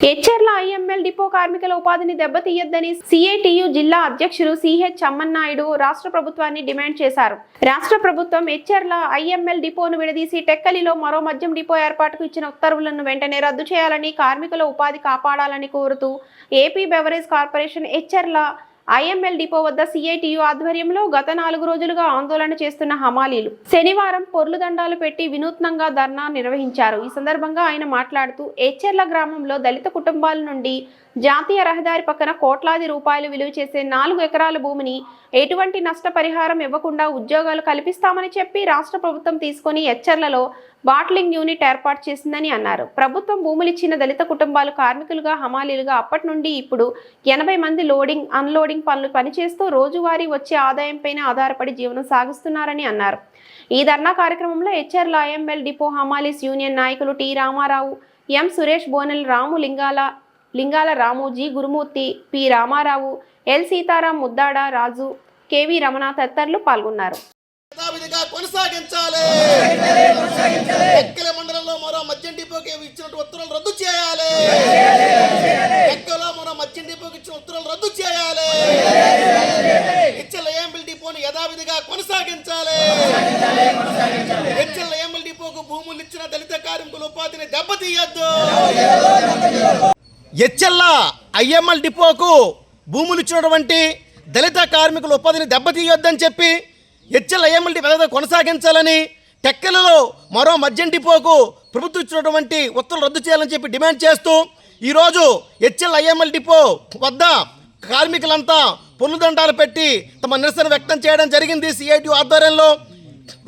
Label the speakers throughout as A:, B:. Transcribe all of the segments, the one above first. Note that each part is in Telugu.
A: హెచ్ఎర్ల ఐఎంఎల్ డిపో కార్మికుల ఉపాధిని దెబ్బతీయొద్దని సిఐటియు జిల్లా అధ్యక్షులు సిహెచ్ అమ్మన్నాయుడు రాష్ట్ర ప్రభుత్వాన్ని డిమాండ్ చేశారు. రాష్ట్ర ప్రభుత్వం హెచ్ఆర్ల ఐఎంఎల్ డిపోను విడదీసి టెక్కలిలో మరో మద్యం డిపో ఏర్పాటుకు ఇచ్చిన ఉత్తర్వులను వెంటనే రద్దు చేయాలని కార్మికుల ఉపాధి కాపాడాలని కోరుతూ ఏపీ బెవరేజ్ కార్పొరేషన్ హెచ్ఎర్ల ఐఎంఎల్ డిపో వద్ద సిఐటియు ఆధ్వర్యంలో గత నాలుగు రోజులుగా ఆందోళన చేస్తున్న హమాలీలు శనివారం పొర్లు దండాలు పెట్టి వినూత్నంగా ధర్నా నిర్వహించారు. ఈ సందర్భంగా ఆయన మాట్లాడుతూ ఏచెర్ల గ్రామంలో దళిత కుటుంబాల నుండి జాతీయ రహదారి పక్కన కోట్లాది రూపాయలు విలువ చేసే నాలుగు ఎకరాల భూమిని ఎటువంటి నష్టపరిహారం ఇవ్వకుండా ఉద్యోగాలు కల్పిస్తామని చెప్పి రాష్ట్ర ప్రభుత్వం తీసుకొని హెచ్చర్లలో బాట్లింగ్ యూనిట్ ఏర్పాటు చేసిందని అన్నారు. ప్రభుత్వం భూములిచ్చిన దళిత కుటుంబాలు కార్మికులుగా హమాలీలుగా అప్పటి నుండి ఇప్పుడు ఎనభై మంది లోడింగ్ అన్లోడింగ్ పనులు పనిచేస్తూ రోజువారీ వచ్చే ఆదాయంపైన ఆధారపడి జీవనం సాగిస్తున్నారని అన్నారు. ఈ ధర్నా కార్యక్రమంలో హెచ్ఆర్ల ఐఎంఎల్ డిపో హమాలీస్ యూనియన్ నాయకులు T Ramarao M Suresh Bonel Ramu Lingala Lingala Ramu G Gurumurthy P Ramarao L Sitaram Muddada Raju KV Ramana తదితరులు పాల్గొన్నారు.
B: యథావిధిగా కొనసాగించాలి. ఎక్కల మండలంలో మరో మద్యం డిపోకి ఇచ్చినట్టు ఉత్తర్వులు రద్దు చేయాలి. ఎక్కలో మరో మద్యం డిపోకి ఇచ్చిన ఉత్తర్వులు రద్దు చేయాలి. హెచ్ఎల్ ఏఎంఎల్ డిపోని యథావిధిగా కొనసాగించాలి. హెచ్ఎల్ ఏఎంఎల్ డిపోకు భూములు ఇచ్చిన దళిత కార్మికుల ఉపాధిని దెబ్బతీయద్దు. హెచ్ఎల్ ఐఎంఎల్ డిపోకు భూములు ఇచ్చినటువంటి దళిత కార్మికుల ఉపాధిని దెబ్బతీయొద్దని చెప్పి హెచ్ఎల్ ఐఎంఎల్ కొనసాగించాలని టెక్కలలో మరో మద్యం డిపోకు ప్రభుత్వం ఇచ్చినటువంటి ఉత్తర్వులు రద్దు చేయాలని చెప్పి డిమాండ్ చేస్తూ ఈరోజు హెచ్ఎల్ ఐఎంఎల్ డిపో వద్ద కార్మికులంతా పొన్నుదండాలు పెట్టి తమ నిరసన వ్యక్తం చేయడం జరిగింది సిఐటి ఆధ్వర్యంలో.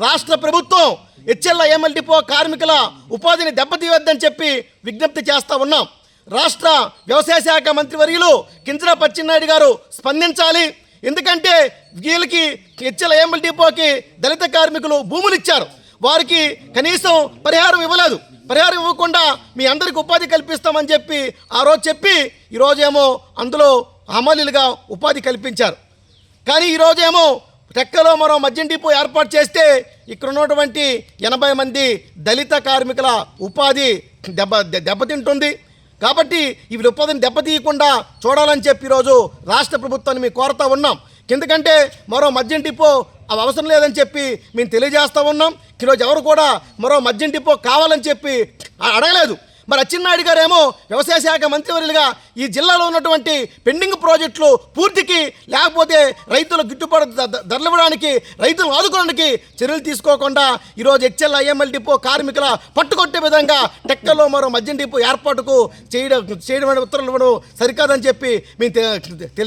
B: రాష్ట్ర ప్రభుత్వం హెచ్ఎల్ ఐఎంఎల్ డిపో కార్మికుల ఉపాధిని దెబ్బతీయొద్దని చెప్పి విజ్ఞప్తి చేస్తూ ఉన్నాం. రాష్ట్ర వ్యవసాయ శాఖ మంత్రివర్యులు కింజరా పచ్చెన్నాయుడు గారు స్పందించాలి. ఎందుకంటే వీళ్ళకి హెచ్ఎల్ ఐఎంఎల్ డిపోకి దళిత కార్మికులు భూములు ఇచ్చారు. వారికి కనీసం పరిహారం ఇవ్వలేదు. పరిహారం ఇవ్వకుండా మీ అందరికి ఉపాధి కల్పిస్తామని చెప్పి ఆ రోజు చెప్పి ఈరోజేమో అందులో హమాలీలుగా ఉపాధి కల్పించారు. కానీ ఈరోజేమో టెక్కలో మరో మద్యం డిపో ఏర్పాటు చేస్తే ఇక్కడ ఉన్నటువంటి ఎనభై మంది దళిత కార్మికుల ఉపాధి దెబ్బ దెబ్బతింటుంది. కాబట్టి ఇవి ఉపాధిని దెబ్బతీయకుండా చూడాలని చెప్పి ఈరోజు రాష్ట్ర ప్రభుత్వాన్ని మేము కోరుతా ఉన్నాం. ఎందుకంటే మరో మద్యం డిపో అవి అవసరం లేదని చెప్పి మేము తెలియజేస్తూ ఉన్నాం. ఈరోజు ఎవరు కూడా మరో మద్యం డిపో కావాలని చెప్పి అడగలేదు. మరి అచ్చెన్నాయుడు గారేమో వ్యవసాయ శాఖ మంత్రివర్యులుగా ఈ జిల్లాలో ఉన్నటువంటి పెండింగ్ ప్రాజెక్టులు పూర్తికి లేకపోతే రైతుల గిట్టుబాటు ధరలు ఇవ్వడానికి రైతులను ఆదుకోవడానికి చర్యలు తీసుకోకుండా ఈరోజు హెచ్ఎల్ ఐఎంఎల్ డిపో కార్మికుల పట్టుకొట్టే విధంగా టెక్కల్లో మరో మద్యం డిపో ఏర్పాటుకు చేయడం చేయడం ఉత్తర్వులు ఇవ్వడం సరికాదని చెప్పి మేము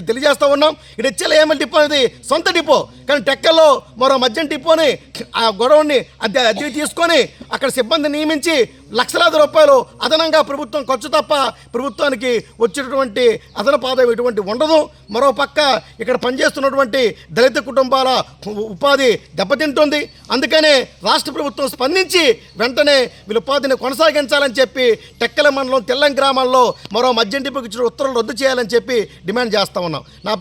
B: తెలియజేస్తూ ఉన్నాం. ఇది హెచ్ఎల్ ఐఎంఎల్ డిపో అనేది సొంత డిపో కానీ టెక్కల్లో మరో మద్యం డిపోని ఆ గొడవని అద్దె అద్దె తీసుకొని అక్కడ సిబ్బంది నియమించి లక్షలాది రూపాయలు అదనంగా ప్రభుత్వం ఖర్చు తప్ప ప్రభుత్వానికి వచ్చేటటువంటి అదనపు ఆదాయం ఎటువంటి ఉండదు. మరో పక్క ఇక్కడ పనిచేస్తున్నటువంటి దళిత కుటుంబాల ఉపాధి దెబ్బతింటుంది. అందుకనే రాష్ట్ర ప్రభుత్వం స్పందించి వెంటనే వీళ్ళ ఉపాధిని కొనసాగించాలని చెప్పి టెక్కల మండలం తెల్లం గ్రామాల్లో మరో మద్యం డిపోకి ఇచ్చిన ఉత్తర్వులు రద్దు చేయాలని చెప్పి డిమాండ్ చేస్తా ఉన్నాం. నా